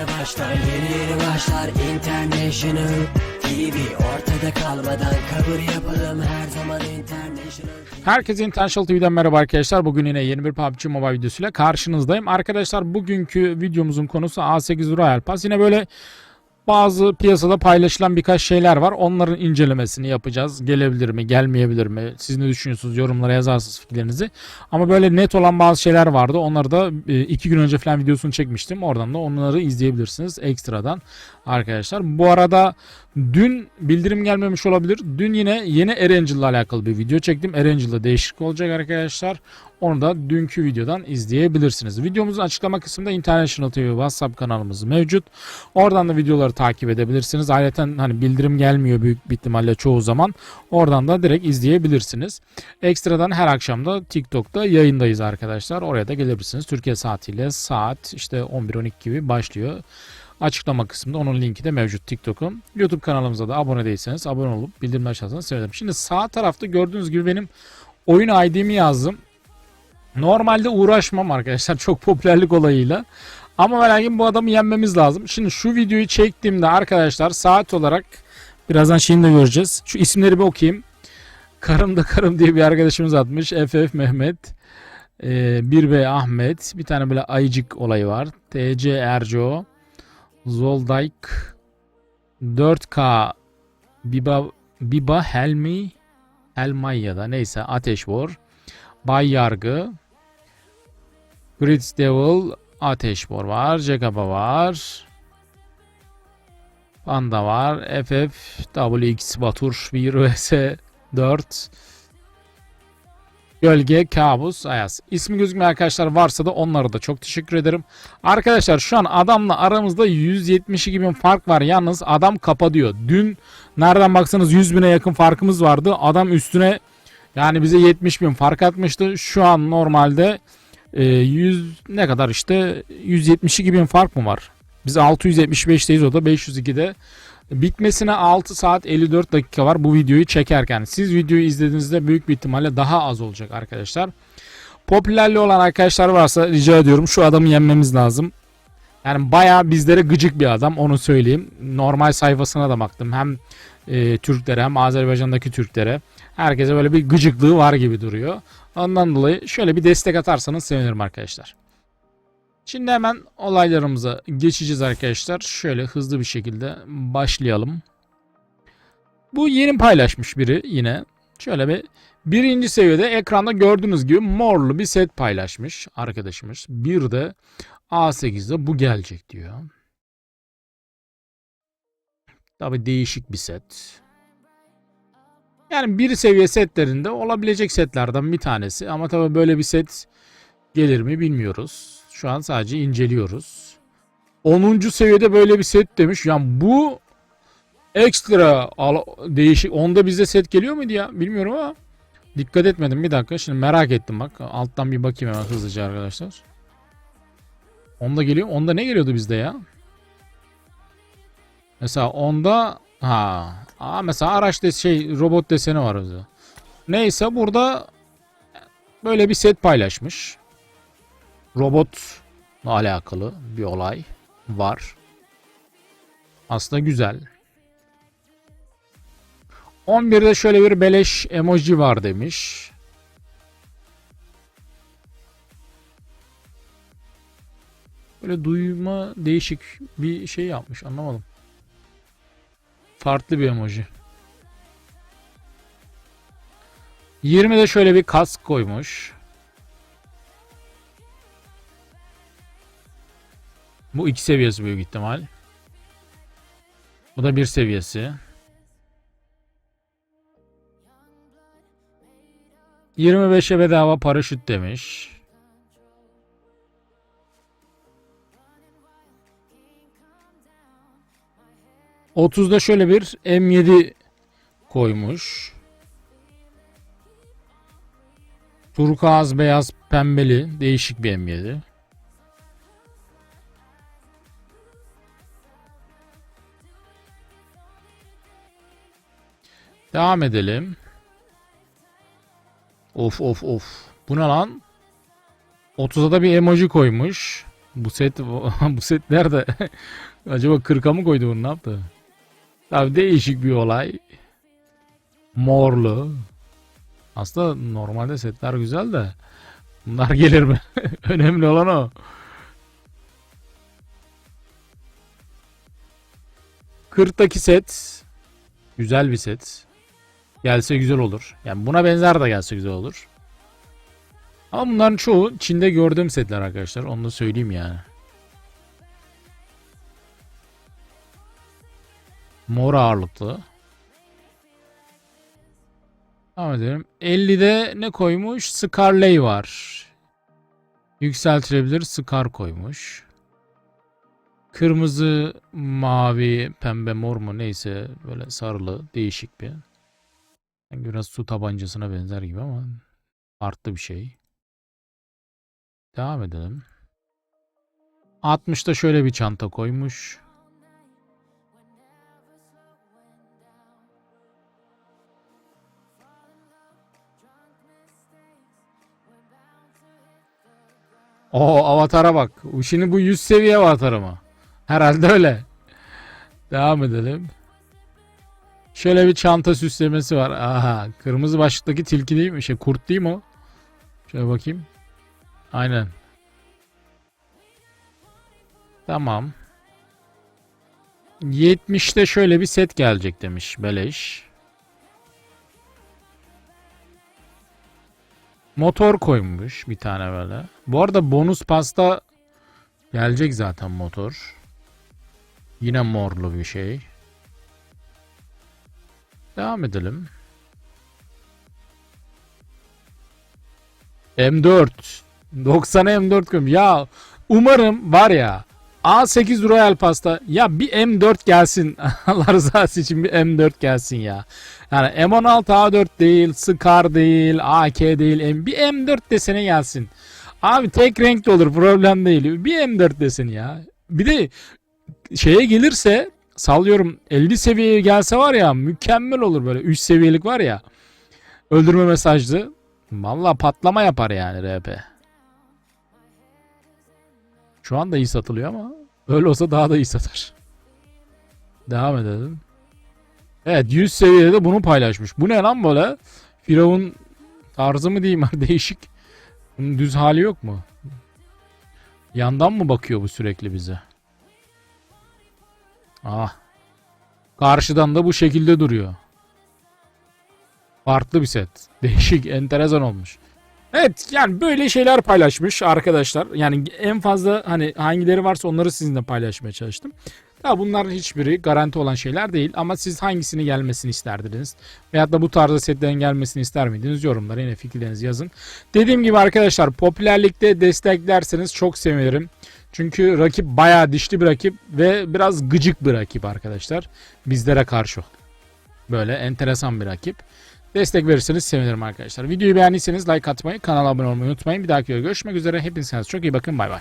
yeni başlar Yeni yeni başlar International TV Ortada kalmadan kabul yapalım Her zaman International Herkese International TV'den merhaba arkadaşlar. Bugün yine yeni bir PUBG Mobile videosuyla karşınızdayım. Arkadaşlar bugünkü videomuzun konusu A8 Royal Pass. Yine böyle bazı piyasada paylaşılan birkaç şeyler var. Onların incelemesini yapacağız. Gelebilir mi, gelmeyebilir mi? Siz ne düşünüyorsunuz? Yorumlara yazarsınız fikirlerinizi. Ama böyle net olan bazı şeyler vardı. Onları da e, iki gün önce falan videosunu çekmiştim. Oradan da onları izleyebilirsiniz ekstradan arkadaşlar. Bu arada dün bildirim gelmemiş olabilir. Dün yine yeni Erangel ile alakalı bir video çektim. Erangel'da değişiklik olacak arkadaşlar. Onu da dünkü videodan izleyebilirsiniz. Videomuzun açıklama kısmında International TV WhatsApp kanalımız mevcut. Oradan da videoları takip edebilirsiniz. Ayrıca hani bildirim gelmiyor büyük bir ihtimalle çoğu zaman. Oradan da direkt izleyebilirsiniz. Ekstradan her akşam da TikTok'ta yayındayız arkadaşlar. Oraya da gelebilirsiniz. Türkiye saatiyle saat işte 11-12 gibi başlıyor. Açıklama kısmında onun linki de mevcut TikTok'un. YouTube kanalımıza da abone değilseniz abone olup bildirimler açarsanız sevinirim. Şimdi sağ tarafta gördüğünüz gibi benim oyun ID'mi yazdım. Normalde uğraşmam arkadaşlar çok popülerlik olayıyla. Ama lakin bu adamı yenmemiz lazım. Şimdi şu videoyu çektiğimde arkadaşlar saat olarak birazdan şeyini de göreceğiz. Şu isimleri bir okuyayım. Karım da karım diye bir arkadaşımız atmış. FF Mehmet. Ee, 1B Ahmet. Bir tane böyle ayıcık olayı var. TC Erco. Zoldayk. 4K Biba, Biba Helmi. Helmay ya da neyse Ateş War. Bay Yargı. Gritz Devil. Ateş War var. Jagaba var. Panda var. FF WX Batur 1 vs 4 Gölge, Kabus, Ayaz. İsmi gözükmeyen arkadaşlar varsa da onlara da çok teşekkür ederim. Arkadaşlar şu an adamla aramızda 172 bin fark var. Yalnız adam kapa diyor. Dün nereden baksanız 100 bine yakın farkımız vardı. Adam üstüne yani bize 70 bin fark atmıştı. Şu an normalde e, 100 ne kadar işte 172 bin fark mı var? Biz 675'teyiz o da 502'de. Bitmesine 6 saat 54 dakika var bu videoyu çekerken. Siz videoyu izlediğinizde büyük bir ihtimalle daha az olacak arkadaşlar. Popülerli olan arkadaşlar varsa rica ediyorum şu adamı yenmemiz lazım. Yani bayağı bizlere gıcık bir adam onu söyleyeyim. Normal sayfasına da baktım. Hem e, Türklere hem Azerbaycan'daki Türklere. Herkese böyle bir gıcıklığı var gibi duruyor. Ondan dolayı şöyle bir destek atarsanız sevinirim arkadaşlar. Şimdi hemen olaylarımıza geçeceğiz arkadaşlar. Şöyle hızlı bir şekilde başlayalım. Bu yeni paylaşmış biri yine. Şöyle bir birinci seviyede ekranda gördüğünüz gibi morlu bir set paylaşmış arkadaşımız. Bir de A8'de bu gelecek diyor. Tabi değişik bir set. Yani bir seviye setlerinde olabilecek setlerden bir tanesi. Ama tabi böyle bir set gelir mi bilmiyoruz. Şu an sadece inceliyoruz. 10. seviyede böyle bir set demiş. Yani bu ekstra değişik. Onda bize set geliyor muydu ya? Bilmiyorum ama dikkat etmedim. Bir dakika. Şimdi merak ettim bak. Alttan bir bakayım hemen hızlıca arkadaşlar. Onda geliyor. Onda ne geliyordu bizde ya? Mesela onda ha Aa, mesela araç des şey robot deseni var bizde. Neyse burada böyle bir set paylaşmış robotla alakalı bir olay var. Aslında güzel. 11'de şöyle bir beleş emoji var demiş. Böyle duyma değişik bir şey yapmış anlamadım. Farklı bir emoji. 20'de şöyle bir kask koymuş. Bu iki seviyesi büyük ihtimal. Bu da bir seviyesi. 25'e bedava paraşüt demiş. Otuzda şöyle bir M7 koymuş. Turkuaz beyaz pembeli değişik bir M7. Devam edelim. Of of of. Bu ne lan? 30'a da bir emoji koymuş. Bu set bu set nerede? Acaba 40'a mı koydu bunu ne yaptı? Tabii değişik bir olay. Morlu. Aslında normalde setler güzel de bunlar gelir mi? Önemli olan o. 40'taki set güzel bir set. Gelse güzel olur. Yani buna benzer de gelse güzel olur. Ama bunların çoğu Çin'de gördüğüm setler arkadaşlar. Onu da söyleyeyim yani. Mor ağırlıklı. Devam edelim. 50'de ne koymuş? Scarlay var. Yükseltilebilir Scar koymuş. Kırmızı, mavi, pembe, mor mu neyse böyle sarılı değişik bir. Sanki Biraz su tabancasına benzer gibi ama farklı bir şey. Devam edelim. 60'ta şöyle bir çanta koymuş. O avatara bak. Şimdi bu 100 seviye avatarı mı? Herhalde öyle. Devam edelim. Şöyle bir çanta süslemesi var. Aha, kırmızı başlıktaki tilki değil mi? Şey kurt değil mi o? Şöyle bakayım. Aynen. Tamam. 70'te şöyle bir set gelecek demiş beleş. Motor koymuş bir tane böyle. Bu arada bonus pasta gelecek zaten motor. Yine morlu bir şey. Devam edelim. M4. 90 M4 koymuş. Ya umarım var ya A8 Royal Pasta ya bir M4 gelsin. Allah rızası için bir M4 gelsin ya. Yani M16 A4 değil, Scar değil, AK değil. Bir M4 desene gelsin. Abi tek renk de olur problem değil. Bir M4 deseni ya. Bir de şeye gelirse sallıyorum 50 seviyeye gelse var ya mükemmel olur böyle 3 seviyelik var ya. Öldürme mesajlı. Valla patlama yapar yani RP. Şu anda iyi satılıyor ama öyle olsa daha da iyi satar. Devam edelim. Evet 100 seviyede de bunu paylaşmış. Bu ne lan böyle? Firavun tarzı mı diyeyim değişik. Bunun düz hali yok mu? Yandan mı bakıyor bu sürekli bize? Ah. Karşıdan da bu şekilde duruyor. Farklı bir set. Değişik, enteresan olmuş. Evet yani böyle şeyler paylaşmış arkadaşlar. Yani en fazla hani hangileri varsa onları sizinle paylaşmaya çalıştım. Ya bunların hiçbiri garanti olan şeyler değil ama siz hangisini gelmesini isterdiniz? Veyahut da bu tarzda setlerin gelmesini ister miydiniz? Yorumlara yine fikirlerinizi yazın. Dediğim gibi arkadaşlar popülerlikte desteklerseniz çok sevinirim. Çünkü rakip bayağı dişli bir rakip ve biraz gıcık bir rakip arkadaşlar. Bizlere karşı. Böyle enteresan bir rakip. Destek verirseniz sevinirim arkadaşlar. Videoyu beğendiyseniz like atmayı, kanala abone olmayı unutmayın. Bir dahaki videoda görüşmek üzere. Hepinize çok iyi bakın. Bay bay.